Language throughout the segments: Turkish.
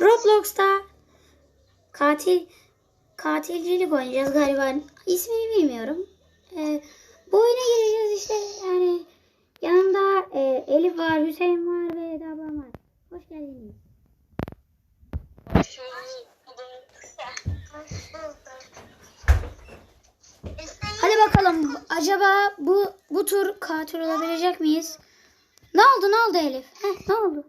Roblox'ta katil katilcilik oynayacağız galiba. İsmini bilmiyorum. Ee, bu oyuna gireceğiz işte yani yanımda e, Elif var, Hüseyin var ve Eda ablam var. Hoş geldiniz. Hadi bakalım acaba bu bu tur katil olabilecek miyiz? Ne oldu ne oldu Elif? Heh, ne oldu?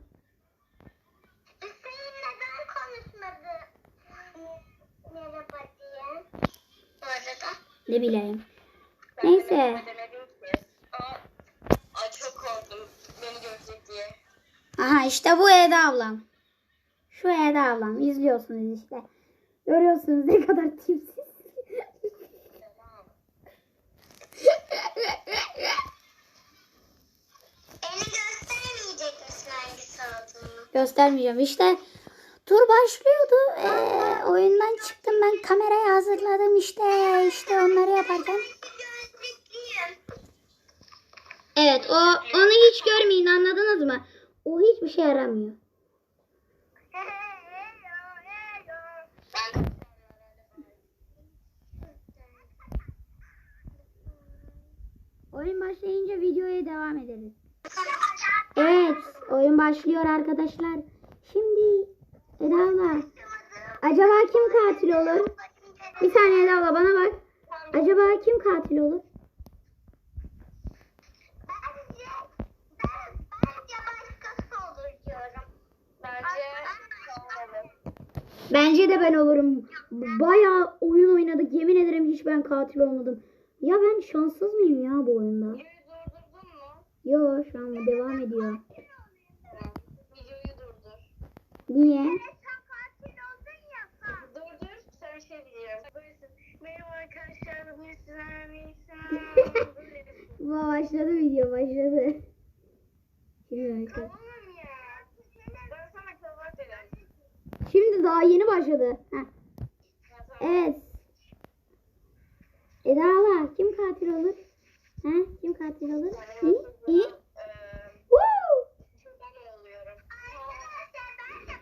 Hüseyin neden konuşmadı? Merhaba diye. Bu arada. Ne bileyim. Neyse. Demedim ki. Aa, çok korktum beni görecek diye. Aha işte bu Eda ablam. Şu Eda ablam. izliyorsunuz işte. Görüyorsunuz ne kadar tipsiz. Göstermeyeceğim. İşte tur başlıyordu. Ee, oyundan ben kamerayı hazırladım işte. işte onları yaparken. Evet o onu hiç görmeyin anladınız mı? O hiçbir şey yaramıyor. Oyun başlayınca videoya devam ederiz. Evet oyun başlıyor arkadaşlar. Şimdi Eda abla. Acaba kim katil olur? Bir saniye abla bana bak. Acaba kim katil olur? Bence, ben, bence başkası olur diyorum. bence kalmalı. Bence de ben olurum. Bayağı oyun oynadık. Yemin ederim hiç ben katil olmadım. Ya ben şanssız mıyım ya bu oyunda? Videoyu durdurdun mu? Yo şu an devam ediyor. Tamam. Videoyu durdur. Niye? Sen katil oldun ya sen. Durdur sen bir şey diyeceğim. Böylesin. Merhaba arkadaşlar. Bugün sizlerle Bu başladı video başladı. Şimdi daha yeni başladı. Heh. Evet. Eda abla kim katil olur? Ha? Kim katil olur? İyi, iyi.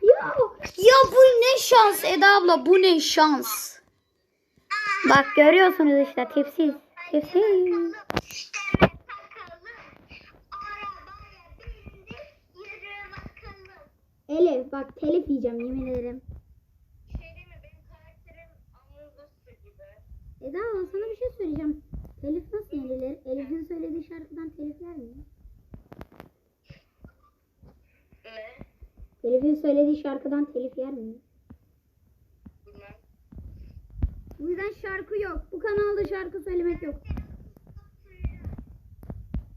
Ya, ya bu ne şans Eda abla bu ne şans. Bak görüyorsunuz işte tipsiz. Tipsiz. Elif bak telif yiyeceğim yemin ederim. Şey değil mi? Benim karakterim Among gibi. Eda sana bir şey söyleyeceğim. Telif nasıl yenilir? Elif'in söylediği şarkıdan telif yer mi? Ne? Elif'in söylediği şarkıdan telif yer mi? Bu yüzden şarkı yok. Bu kanalda şarkı söylemek yok.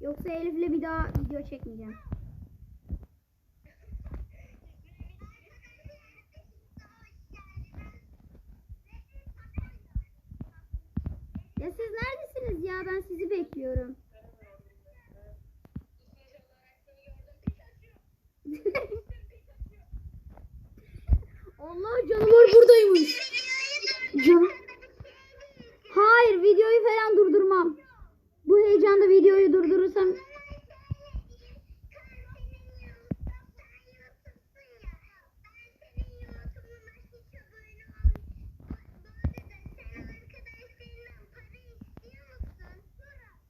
Yoksa Elif'le bir daha video çekmeyeceğim. Ya siz neredesiniz ya? Ben sizi bekliyorum. Allah canavar buradaymış. Can Hayır videoyu falan durdurmam. Bu heyecanda videoyu durdurursam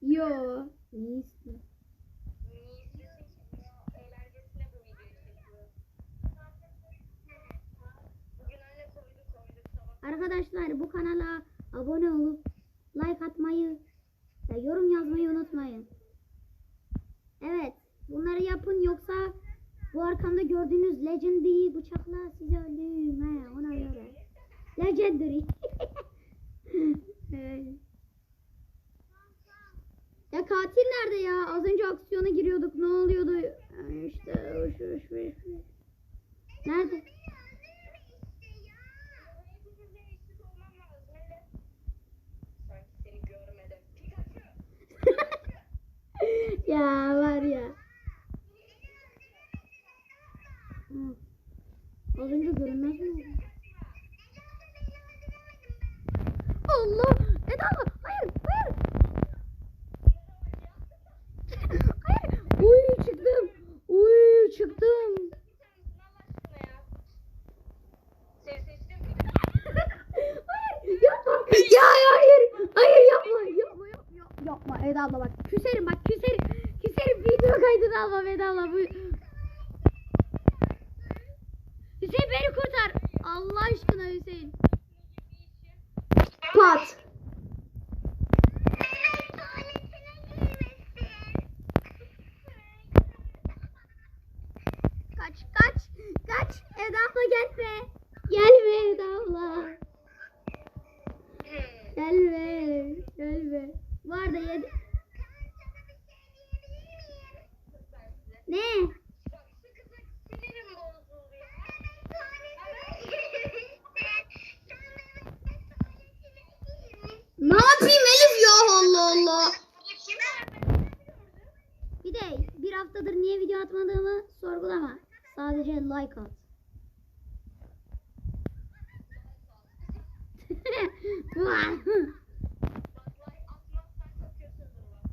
yo. Arkadaşlar bu kanala abone olup like atmayı ve yorum yazmayı unutmayın. Evet bunları yapın yoksa bu arkamda gördüğünüz Legendary bıçakla sizi öldürürüm he ona göre. Legendary. ya katil nerede ya? Az önce aksiyona giriyorduk. Ne oluyordu? İşte şu şu şu. Nerede? Ya var ya. Hı. Az önce görünmez mi? Allah! Eda! Hayır! Hayır! hayır! Uy çıktım! Uy çıktım! hayır! Yapma! Ya hayır! Hayır yapma! Yapma yapma! Yapma Eda abla bak. Küserim bak. Küserim. Eda abla. Bu... Hüseyin beni kurtar. Allah aşkına Hüseyin. Pat. Atmadığımı sorgulama. Sadece like at. Bak like atmazsan çok kötüdür bak.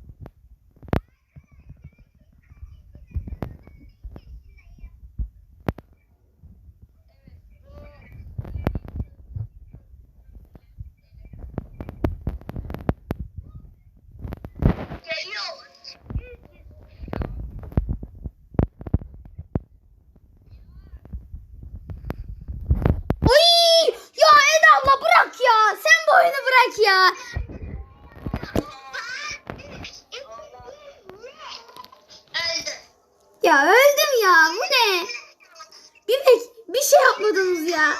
Geliyor. Oy! Ya Eda abla bırak ya. Sen bu oyunu bırak ya. Öldü. Ya öldüm ya. Bu ne? Bir, bir şey yapmadınız ya.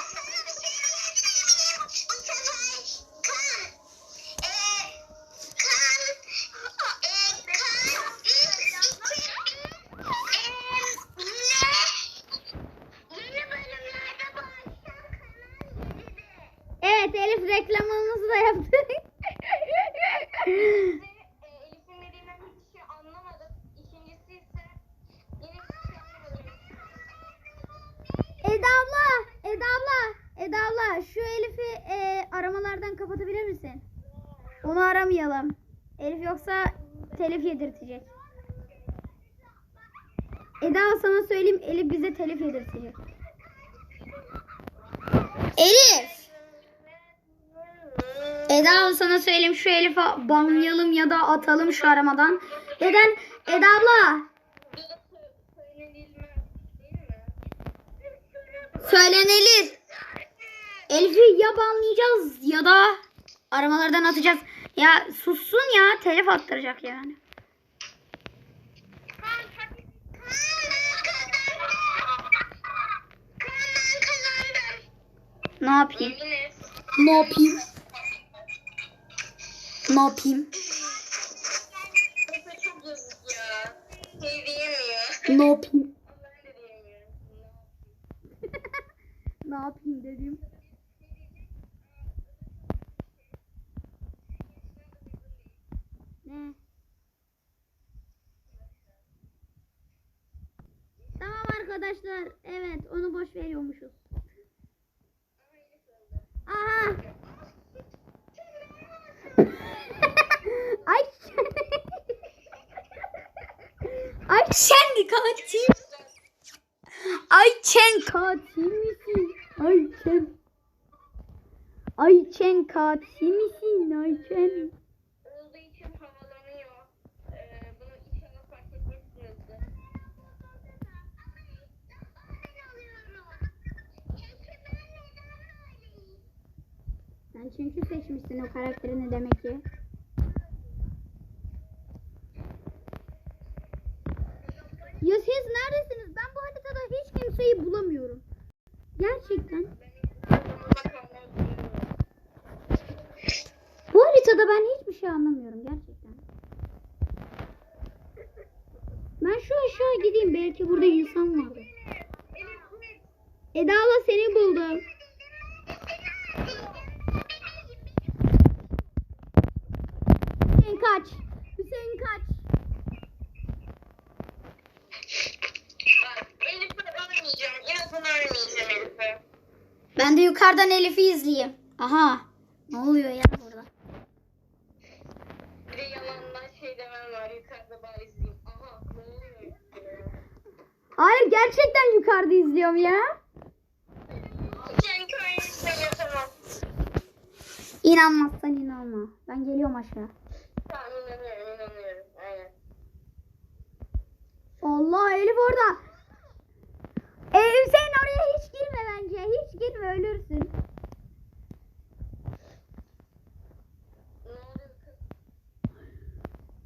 Elif! Eda sana söyleyeyim şu Elif'i banlayalım ya da atalım şu aramadan. Neden? Eda abla Bu da sö- söylenilmez değil mi? Söylenelir. Elif'i ya banlayacağız ya da aramalardan atacağız. Ya sussun ya telif attıracak yani. Ne yapayım? Ne yapayım? Ne yapayım? Ne yapayım? Ne yapayım dedim. Ne? Tamam arkadaşlar. Evet onu boş veriyormuşuz. Ay. Ay sen katil. Ayçen katil misin? Ayçen. Ayçen katil misin? Ayçen. Olduğu için havalanıyor. Ee, bunu inşallah fark etmişsinizdir. Sen çünkü seçmişsin o karakterini demek ki. Ya siz neredesiniz? Ben bu haritada hiç kimseyi bulamıyorum. Gerçekten. Bu haritada ben hiçbir şey anlamıyorum gerçekten. Ben şu aşağı gideyim belki burada insan vardır. Eda abla seni buldum. Hüseyin kaç. Hüseyin kaç. Bak Elif'e ölmeyeceğim. İnatına ölmeyeceğim Elif'e. Ben de yukarıdan Elif'i izleyeyim. Aha. Ne oluyor ya burada? Bir de yalandan şey demem var. Yukarıda bari izleyeyim. Aha ne oluyor? Hayır gerçekten yukarıda izliyorum ya. İnanmazsan inanma. Ben geliyorum aşağı. Tamam inanıyorum inanıyorum. Aynen. Allah Elif orada. Ee, Hüseyin oraya hiç girme bence. Hiç girme ölürsün.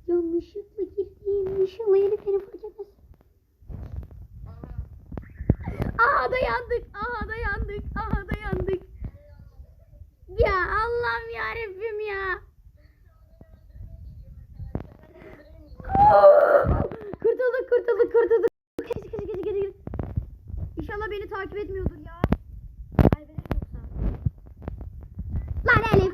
Yanlışlıkla Elif beni fark etmez. Aha. Aha da yandık. Aha da yandık. Aha da yandık. Ya Allah'ım ya Rabbim ya. kurtulduk kurtulduk kurtulduk. İnşallah beni takip etmiyordur ya. Kaybederim yoksa. Lan Elif.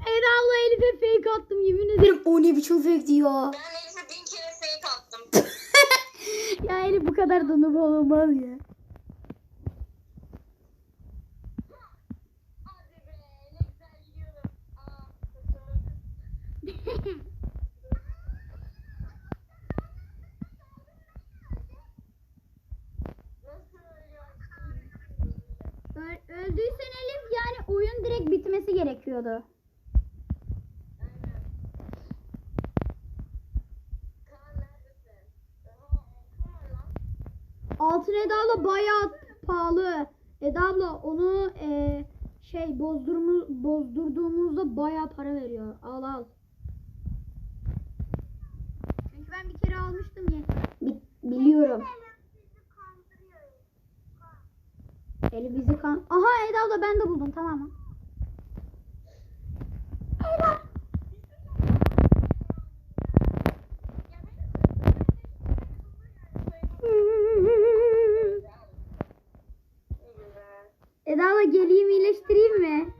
Eda abla Elif'e fake attım yemin ederim. O ne biçim fake diyor. Ben Elif'e bin kere fake attım. ya Elif bu kadar da noob olmaz ya. Hadi be ne güzel gidiyorum. Aa kurtulduk. Nasıl ölüyorsun? Ö- öldüysen Elif yani oyun direkt bitmesi gerekiyordu. Aynen. Kaan neredesin? Oha altın var lan. Altın Eda abla bayağı pahalı. Eda abla onu e, şey bozdurmu, bozdurduğumuzda bayağı para veriyor. Al al. Çünkü ben bir kere almıştım ya. Bi- biliyorum. Eli bizi kan... Aha Eda abla ben de buldum tamam mı? Eda abla geleyim iyileştireyim mi?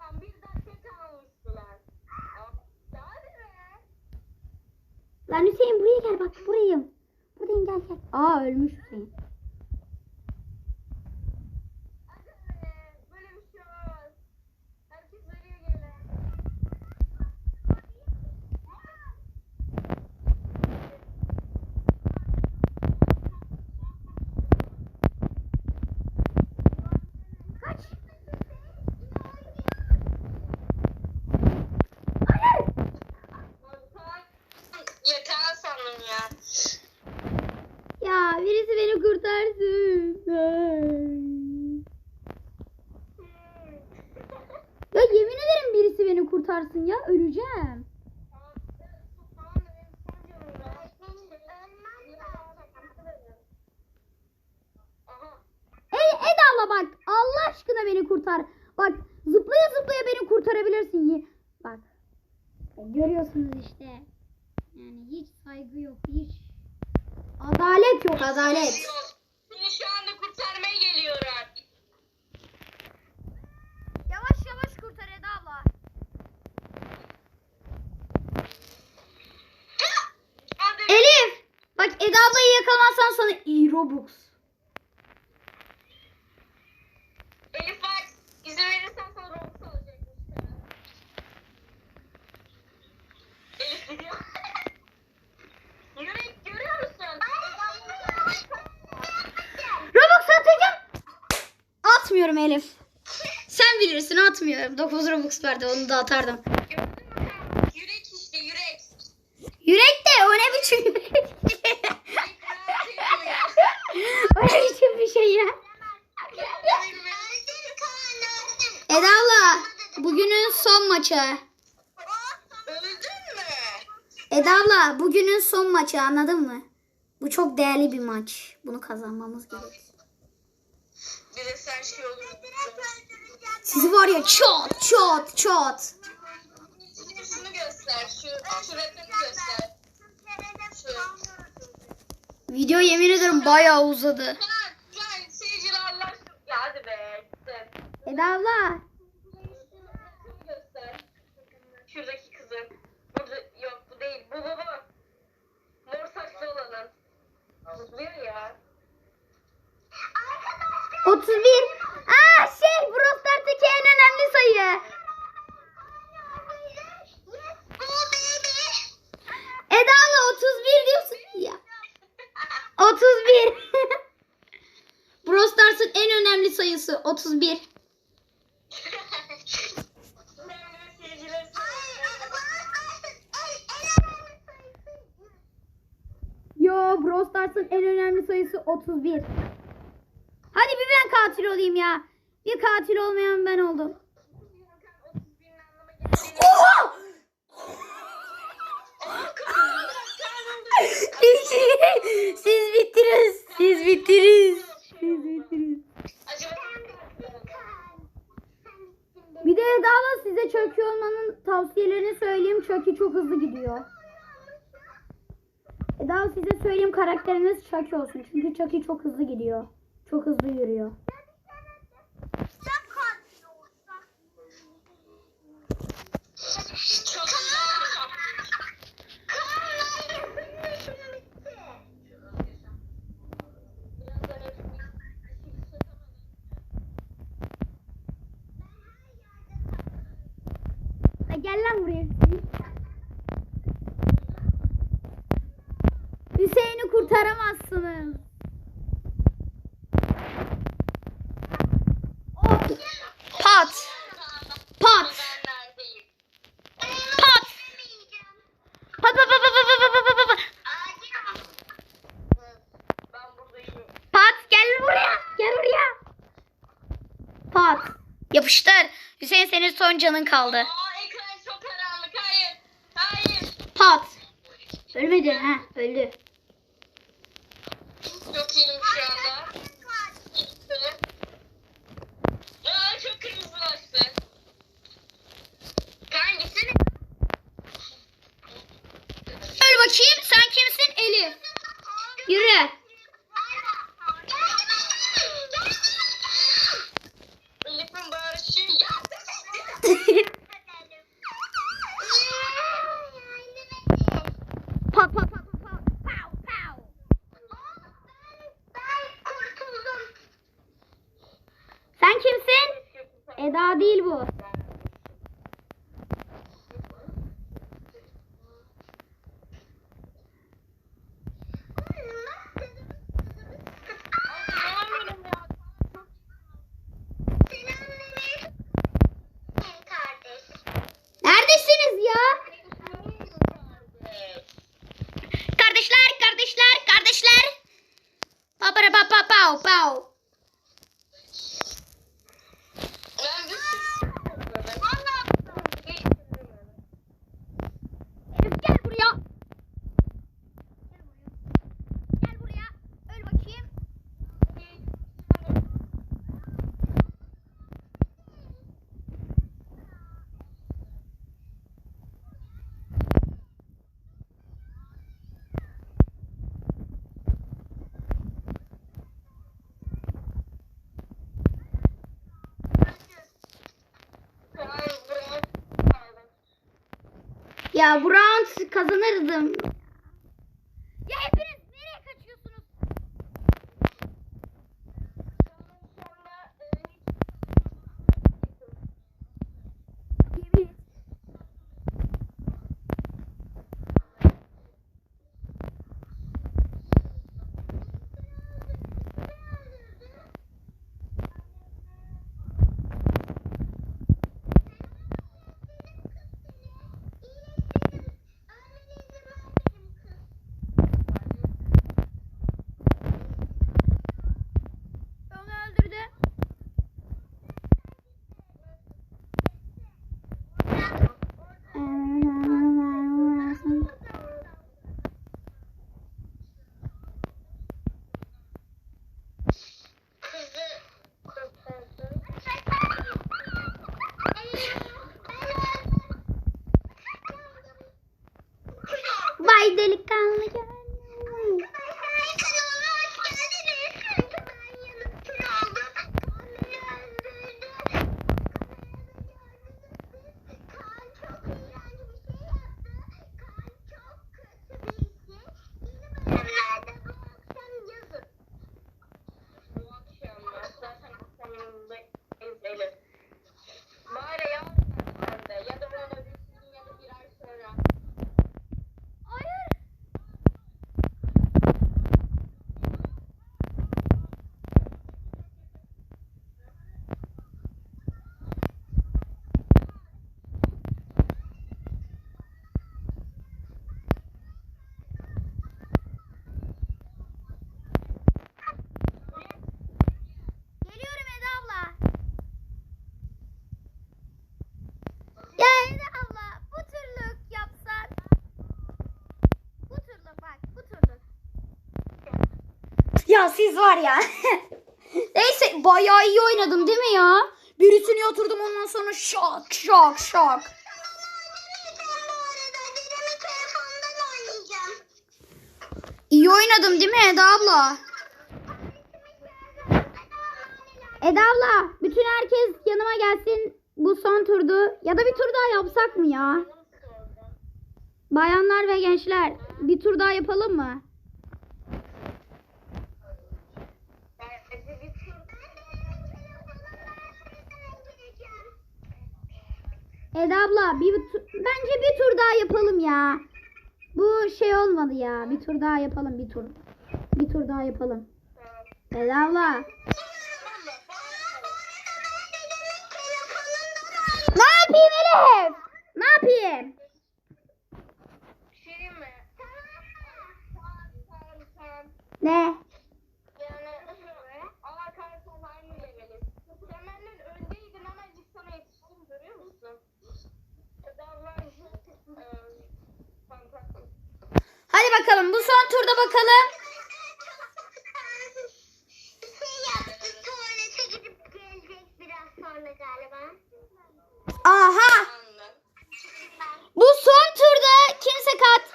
Lan bir dakika kalmıştılar. Hadi be. Lan Hüseyin buraya gel bak burayım. Buradayım gel gel. Aa ölmüş Hüseyin. Hadi be. Böyle bir şey olmaz. Herkes ölüyor gene. Kaç. Hayır. Kaan, Ya Kaan sandım ya. Ya birisi beni kurtarsın. Ya yemin ederim birisi beni kurtarsın ya öleceğim. E, Eda abla bak Allah aşkına beni kurtar. Bak zıplaya zıplaya beni kurtarabilirsin. Ye- Bak. Görüyorsunuz işte. Yani hiç saygı yok hiç. Adalet yok adalet. Seni şu anda kurtarmaya geliyorum. Yavaş yavaş kurtar Eda abla. Hadi. Elif. Bak Eda ablayı yakalamazsan sana iyi Robux. Elif bak izin verirsen sana Robux alacakmış. Elif gidiyor. Yürek görüyor musun? Robux atacağım. Atmıyorum Elif. Sen bilirsin atmıyorum. 9 Robux verdi onu da atardım. Gördün mü kanka? Yürek işte yürek. Yürek de o ne biçim yürek? Yürek rahat ediyor. o ne biçim bir şey ya? Eda abla bugünün son maçı. Eda abla bugünün son maçı anladın mı? Bu çok değerli bir maç. Bunu kazanmamız gerek. Şey. Sizi var ya çat çat çat. Şunu göster. Şu, şu rakını göster. Şu. Video yemin ederim bayağı uzadı. Kaan, Kaan seyirciler Allah şu. Ya hadi be. Gitti. Eda abla. Şunu göster. Şuradaki kızın. Burada yok bu değil. Bu bu. Mor saçlı olanın. Zıplıyor ya. 31. Aa şey Brawl Stars'taki en önemli sayı. Eda abla 31 diyorsun ya. 31. Brawl Stars'ın en 31. Sevgili seyirciler. Yo Stars'ın en önemli sayısı 31. Hadi bir ben katil olayım ya. Bir katil olmayan ben oldum. Oha! Siz bittiniz. Siz bittiniz. Siz bittiniz. Bir de daha size çökü olmanın tavsiyelerini söyleyeyim. Çökü çok hızlı gidiyor. E daha size söyleyeyim karakteriniz Chucky olsun. Çünkü Chucky çok hızlı gidiyor. Çok hızlı yürüyor. Canın kaldı. Aa ekran çok karanlık. Hayır. Hayır. Pat. Ölmedi ha öldü. Çok iyiyim şu anda. Gitti. Aa çok kırmızılaştı. Kaan gitsene. Öl bakayım sen kimsin Elif? Yürü. Elif'in bağırışı. Ya. Pat pat pat pat pat. Pow pow. Sen kimsin? Eda değil bu. Neredesiniz ya? Kardeşler, kardeşler, kardeşler. Pa pa pa pa pow pow. Ben bir Elif gel buraya. Gel buraya. Öl bakayım. Ya bu round kazanırdım. Ya siz var ya. Neyse bayağı iyi oynadım değil mi ya? Birisini yatırdım ondan sonra. Dedemi telefondan oynayacağım. İyi oynadım değil mi Eda abla? Eda abla bütün herkes yanıma gelsin. Bu son turdu. Ya da bir tur daha yapsak mı ya? Bayanlar ve gençler bir tur daha yapalım mı? Eda abla bir bence bir tur daha yapalım ya. Bu şey olmadı ya. Bir tur daha yapalım bir tur. Bir tur daha yapalım. Eda abla. Ne yapayım Elif? Ne yapayım? Şey. Ne? Yani Allah kahretsin aynı leveliz. Sen benden öndeydin ama cik sana yetiştim görüyor musun? Adamlar fantastik. Hadi bakalım bu son turda bakalım. Aha. Bu son turda kimse kat.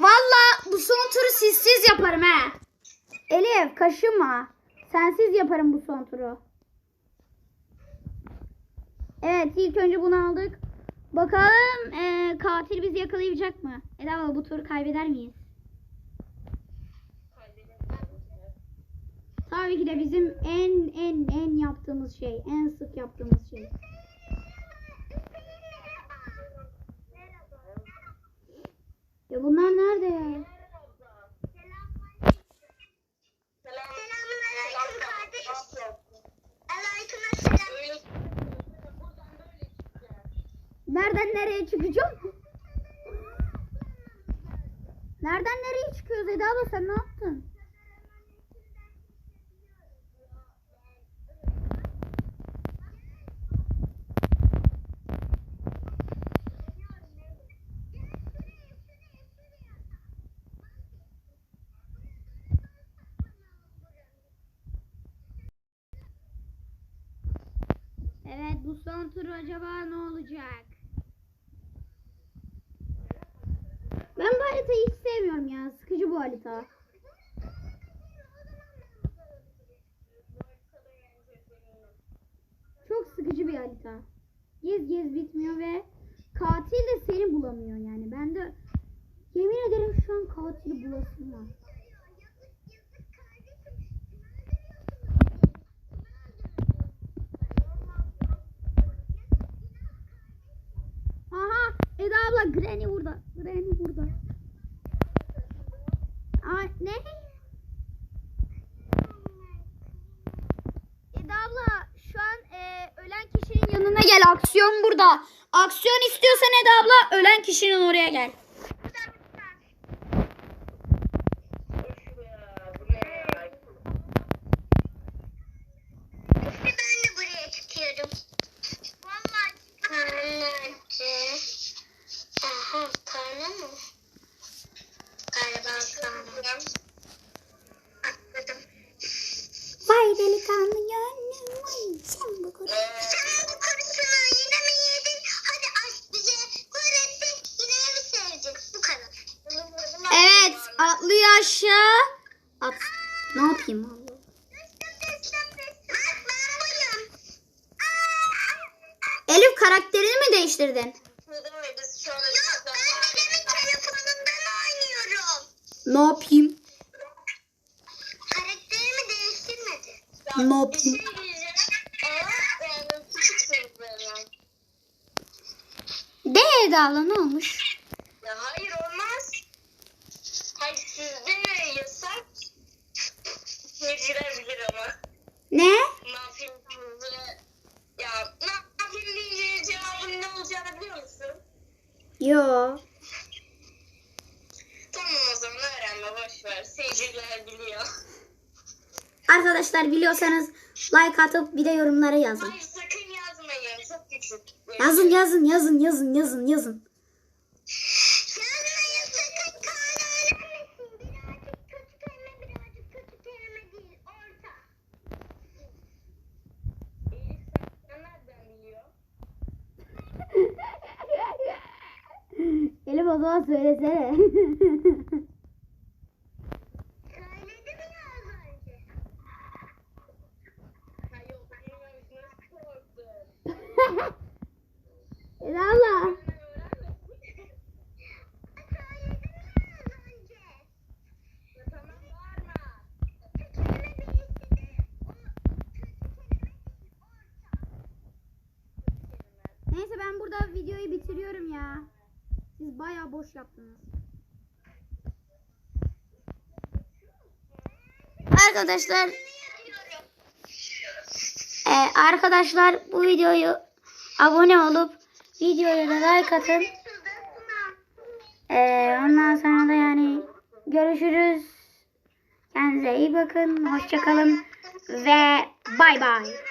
Valla bu son turu sizsiz yaparım he. Elif kaşınma. Sensiz yaparım bu son turu. Evet ilk önce bunu aldık. Bakalım eee, katil bizi yakalayacak mı? Eda abla, bu turu kaybeder miyiz? Tabii ki de bizim en en en yaptığımız şey, en sık yaptığımız şey. Ya bunlar nerede. Nereden nereye çıkacağım? Nereden nereye çıkıyoruz Eda abla sen ne yaptın? Evet bu son tur acaba ne olacak? Ben bu haritayı hiç sevmiyorum ya. Sıkıcı bu harita. Çok sıkıcı bir harita. Gez gez bitmiyor ve katil de seni bulamıyor yani. Ben de yemin ederim şu an katili bulasım var. Aha Eda abla Granny burada. Granny burada. Aa, ne? Eda abla şu an e, ölen kişinin yanına gel. Aksiyon burada. Aksiyon istiyorsan Eda abla ölen kişinin oraya gel. Yapayım buyum. Elif karakterini mi değiştirdin? Yok ben dedemin telefonundan oynuyorum. Ne yapayım? Karakterimi değiştirmedi. Ne yapayım? küçüksünüz böyle. De Eda abla ne olmuş? Ya hayır olmaz. Hayır sizde yasak. Seyirciler bilir ama. Ne? Ne yapayım deyince... Ya yapayım deyince cevabın ne olacağını biliyor musun? Yo. Tamam o zaman öğrenme boş ver. Seyirciler biliyor. Arkadaşlar biliyorsanız like atıp bir de yorumlara yazın. Hayır sakın yazmayın. Çok küçük. Yazın yazın yazın yazın yazın yazın. Zaman söylesene. Söyledim ya az önce. Ha yok duymamış nasıl korktun? Eda abla. Hemen öğrenmesin. Söyledim ya az önce. Ya tamam bağırma. Kötü kelime değilse de o kötü kelime değil orta. Neyse ben burada videoyu bitiriyorum ya. Siz bayağı boş yaptınız. Arkadaşlar e, arkadaşlar bu videoyu abone olup videoya da like atın. E, ondan sonra da yani görüşürüz. Kendinize iyi bakın. Hoşçakalın ve bay bay.